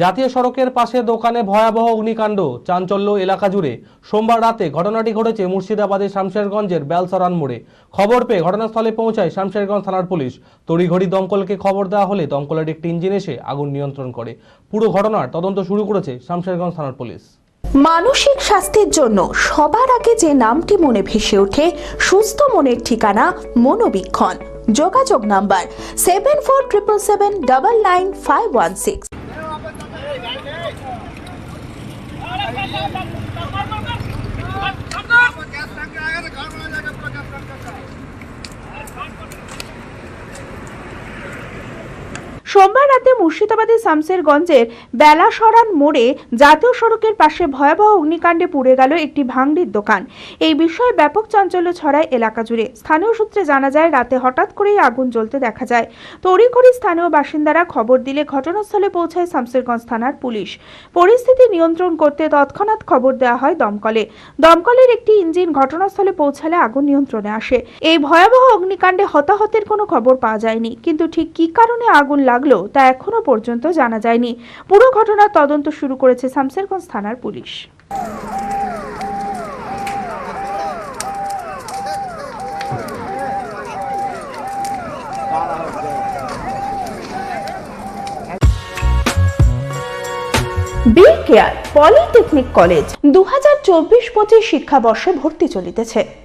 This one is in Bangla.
জাতীয় সড়কের পাশে দোকানে ভয়াবহ অগ্নিকাণ্ড। চাঞ্চল্য এলাকা জুড়ে সোমবার রাতে ঘটনাটি ঘটেছে মুর্শিদাবাদের শামশেরগঞ্জের বেলসরান মোড়ে। খবর পেয়ে ঘটনাস্থলে পৌঁছায় শামশেরগঞ্জ থানার পুলিশ। তড়িঘড়ি দমকলকে খবর দেওয়া হলে দমকলের একটি ইঞ্জিন এসে আগুন নিয়ন্ত্রণ করে। পুরো ঘটনার তদন্ত শুরু করেছে শামশেরগঞ্জ থানার পুলিশ। মানসিক স্বাস্থ্যের জন্য সবার আগে যে নামটি মনে ভেসে ওঠে, সুস্থ মনের ঠিকানা মনোবীক্ষণ। যোগাযোগ number seven four triple seven double nine five one six. Baju anak. সোমবার রাতে মুর্শিদাবাদের শামসেরগঞ্জের বেলাসরান মোড়ে জাতীয় সড়কের পাশে ভয়াবহ অগ্নিকাণ্ডে পুড়ে গেল একটি ভাঙড়ির দোকান। এই বিষয়ে ব্যাপক চাঞ্চল্য ছড়ায় এলাকা জুড়ে। স্থানীয় সূত্রে জানা যায়, রাতে হঠাৎ করেই আগুন জ্বলতে দেখা যায়। তড়িঘড়ি স্থানীয় বাসিন্দারা খবর দিলে ঘটনাস্থলে পৌঁছায় শামসেরগঞ্জ থানার পুলিশ। পরিস্থিতি নিয়ন্ত্রণ করতে তৎক্ষণাৎ খবর দেওয়া হয় দমকলে। দমকলের একটি ইঞ্জিন ঘটনাস্থলে পৌঁছালে আগুন নিয়ন্ত্রণে আসে। এই ভয়াবহ অগ্নিকাণ্ডে হতাহতের কোনো খবর পাওয়া যায়নি। কিন্তু ঠিক কী কারণে আগুন লাগল তা এখনও পর্যন্ত জানা যায়নি। পুরো ঘটনার তদন্ত শুরু করেছে শামসেরগঞ্জ থানার পুলিশ। কেয়ার পলিটেকনিক কলেজ দু হাজার চব্বিশ পঁচিশ শিক্ষাবর্ষে ভর্তি চলিতেছে।